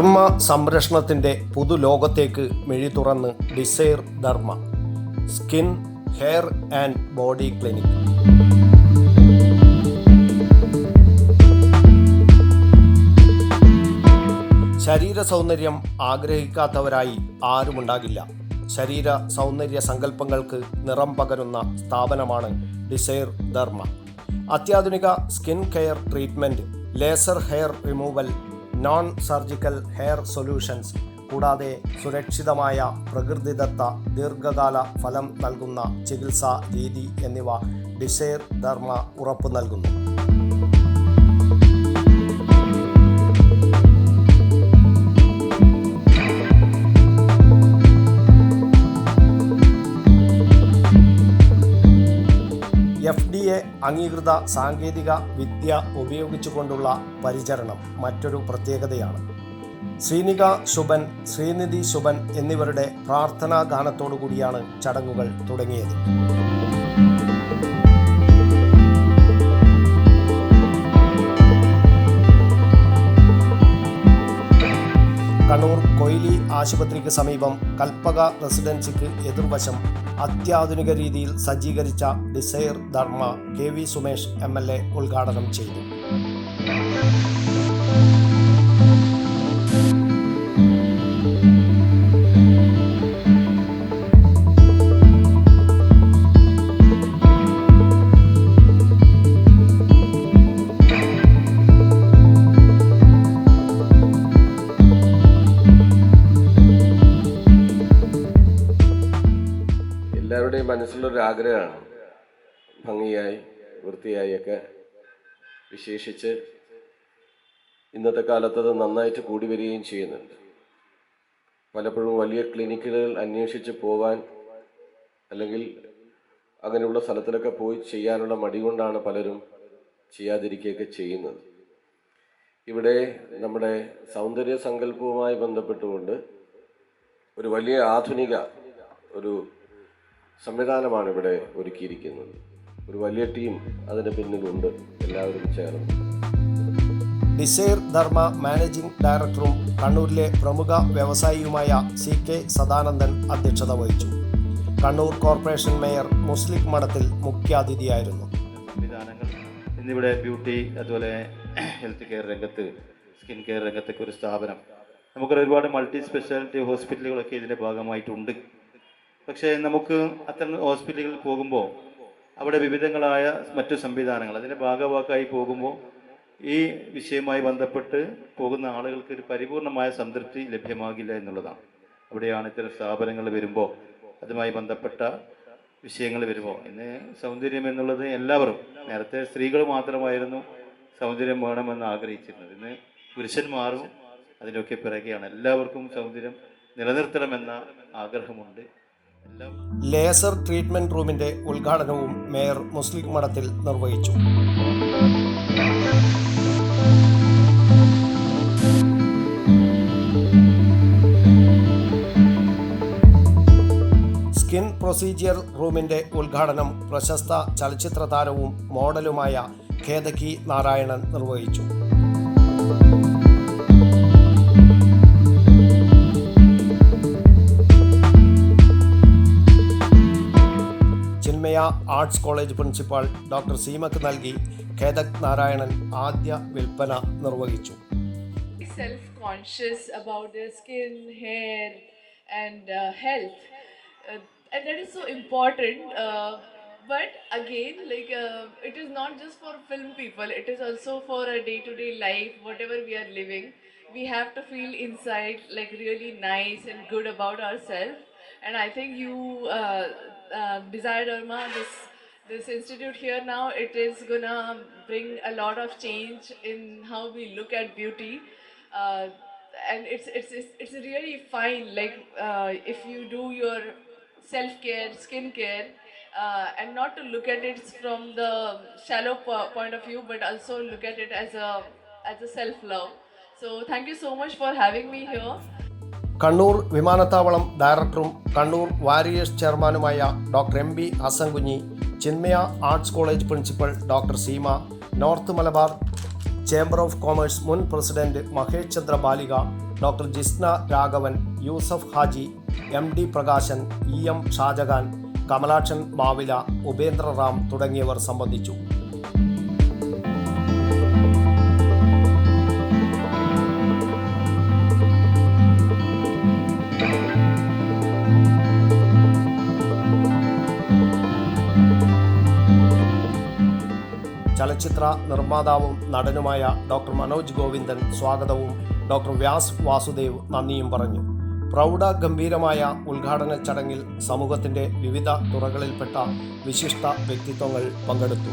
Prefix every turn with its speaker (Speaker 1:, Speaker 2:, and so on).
Speaker 1: ചർമ്മ സംരക്ഷണത്തിന്റെ പുതുലോകത്തേക്ക് മെഴി തുറന്ന് desire Dharma skin hair and body clinic. ശരീര സൗന്ദര്യം ആഗ്രഹിക്കാത്തവരായി ആരുമുണ്ടാകില്ല. ശരീര സൗന്ദര്യ സങ്കല്പങ്ങൾക്ക് നിറം പകരുന്ന സ്ഥാപനമാണ് ഡിസൈർ ധർമ്മ. അത്യാധുനിക skin care treatment laser hair removal non surgical hair solutions കൂടാതെ സുരക്ഷിതമായ പ്രകൃതിദത്ത ദീർഘകാല ഫലം നൽകുന്ന ചികിത്സാ രീതി എന്നിവ ഡിസൈർ ധർമ്മ ഉറപ്പു നൽകുന്നു അംഗീകൃത സാങ്കേതിക വിദ്യ ഉപയോഗിച്ചുകൊണ്ടുള്ള പരിചരണം മറ്റൊരു പ്രത്യേകതയാണ്. ശ്രീനിക ശുഭൻ ശ്രീനിധി ശുഭൻ എന്നിവരുടെ പ്രാർത്ഥനാ ഗാനത്തോടുകൂടിയാണ് ചടങ്ങുകൾ തുടങ്ങിയത്. കണ്ണൂർ കൊയിലി ആശുപത്രിക്ക് സമീപം കൽപ്പക റെസിഡൻസിക്ക് എതിർവശം അത്യാധുനിക രീതിയിൽ സജ്ജീകരിച്ച desire Dharma K V Sumesh M L A ഉദ്ഘാടനം ചെയ്തു.
Speaker 2: എല്ലാവരുടെയും മനസ്സിലൊരു ആഗ്രഹമാണ്. ഭംഗിയായി വൃത്തിയായി ഒക്കെ വിശേഷിച്ച് ഇന്നത്തെ കാലത്ത് അത് നന്നായിട്ട് കൂടി വരികയും ചെയ്യുന്നുണ്ട്. പലപ്പോഴും വലിയ ക്ലിനിക്കുകൾ അന്വേഷിച്ച് പോവാൻ അല്ലെങ്കിൽ അങ്ങനെയുള്ള സ്ഥലത്തിലൊക്കെ പോയി ചെയ്യാനുള്ള മടി കൊണ്ടാണ് പലരും ചെയ്യാതിരിക്കുകയൊക്കെ ചെയ്യുന്നത്. ഇവിടെ നമ്മുടെ സൗന്ദര്യ സങ്കല്പവുമായി ബന്ധപ്പെട്ടുകൊണ്ട് ഒരു വലിയ ആധുനിക ഒരു സംവിധാനമാണ് ഇവിടെ ഒരുക്കിയിരിക്കുന്നത്. ഒരു വലിയ ടീം അതിന് പിന്നിലുണ്ട്. എല്ലാവരും ചേർന്ന്.
Speaker 1: ഡിസൈർ ധർമ്മ മാനേജിംഗ് ഡയറക്ടറും കണ്ണൂരിലെ പ്രമുഖ വ്യവസായിയുമായ സി കെ സദാനന്ദൻ അധ്യക്ഷത വഹിച്ചു. കണ്ണൂർ കോർപ്പറേഷൻ മേയർ മുസ്ലിം മഠത്തിൽ മുഖ്യാതിഥിയായിരുന്നു.
Speaker 3: സംവിധാനങ്ങൾ ഇന്നിവിടെ ബ്യൂട്ടി അതുപോലെ ഹെൽത്ത് കെയർ രംഗത്ത് സ്കിൻ കെയർ രംഗത്തൊക്കെ ഒരു സ്ഥാപനം. നമുക്കൊരു ഒരുപാട് മൾട്ടി സ്പെഷ്യാലിറ്റി ഹോസ്പിറ്റലുകളൊക്കെ ഇതിന്റെ ഭാഗമായിട്ടുണ്ട്. പക്ഷേ നമുക്ക് അത്തരം ഹോസ്പിറ്റലുകളിൽ പോകുമ്പോൾ അവിടെ വിവിധങ്ങളായ മറ്റു സംവിധാനങ്ങൾ അതിന്റെ ഭാഗവാക്കായി പോകുമ്പോൾ ഈ വിഷയവുമായി ബന്ധപ്പെട്ട് പോകുന്ന ആളുകൾക്ക് ഒരു പരിപൂർണമായ സംതൃപ്തി ലഭ്യമാകില്ല എന്നുള്ളതാണ്. അവിടെയാണ് ഇത്തരം സ്ഥാപനങ്ങൾ വരുമ്പോൾ അതുമായി ബന്ധപ്പെട്ട വിഷയങ്ങൾ വരുമ്പോൾ. ഇന്ന് സൗന്ദര്യം എന്നുള്ളത് എല്ലാവരും നേരത്തെ സ്ത്രീകൾ മാത്രമായിരുന്നു സൗന്ദര്യം വേണമെന്ന് ആഗ്രഹിച്ചിരുന്നത്. ഇന്ന് പുരുഷന്മാരും അതിനൊക്കെ പിറകെയാണ്. എല്ലാവർക്കും സൗന്ദര്യം നിലനിർത്തണമെന്ന ആഗ്രഹമുണ്ട്.
Speaker 1: ലേസർ ട്രീറ്റ്മെന്റ് റൂമിന്റെ ഉദ്ഘാടനവും മേയർ മുസ്ലിം മഠത്തിൽ നിർവഹിച്ചു. സ്കിൻ പ്രൊസീജിയർ റൂമിന്റെ ഉദ്ഘാടനം പ്രശസ്ത ചലച്ചിത്ര താരവും മോഡലുമായ ഖേദകി നാരായണൻ നിർവഹിച്ചു. Chinmaya arts college principal doctor സീമക്ക് നൽകി ഖേദക് നാരായണൻ ആദ്യ വിൽപ്പന നിർവഹിച്ചു
Speaker 4: self conscious about their skin, hair, and uh, health. Uh, and that is so important. Uh, but again, like uh, it is not just for film people, it is also for a day to day life, whatever we are living. We have to feel inside like really nice and good about ourselves. And I think you, uh, uh, Desire Dharma, this this institute here now, it is gonna bring a lot of change in how we look at beauty. Uh, and it's, it's it's it's really fine like uh, if you do your self care skin care uh, and not to look at it from the shallow po- point of view but also look at it as a as a self love so thank you so much for having me here
Speaker 1: Kannur വിമാനത്താവളം ഡയറക്ടറും Kannur warriors ചെയർമാനുമായ doctor M B Hasankunhi Chinmaya arts college principal doctor Seema north Malabar chamber of commerce മുൻ president Mahesh Chandra Balika doctor Jisna Raghavan Yusuf Haji M D Prakashan E M Shajahan Kamalakshan Bavila Upendra Ram തുടങ്ങിയവർ സംബന്ധിച്ചു. ചലച്ചിത്ര നിർമ്മാതാവും നടനുമായ doctor Manoj Govindan സ്വാഗതവും doctor Vyas Vasudev നന്ദിയും പറഞ്ഞു. പ്രൗഢ ഗംഭീരമായ ഉദ്ഘാടന ചടങ്ങിൽ സമൂഹത്തിന്റെ വിവിധ തുറകളിൽപ്പെട്ട വിശിഷ്ട വ്യക്തിത്വങ്ങൾ പങ്കെടുത്തു.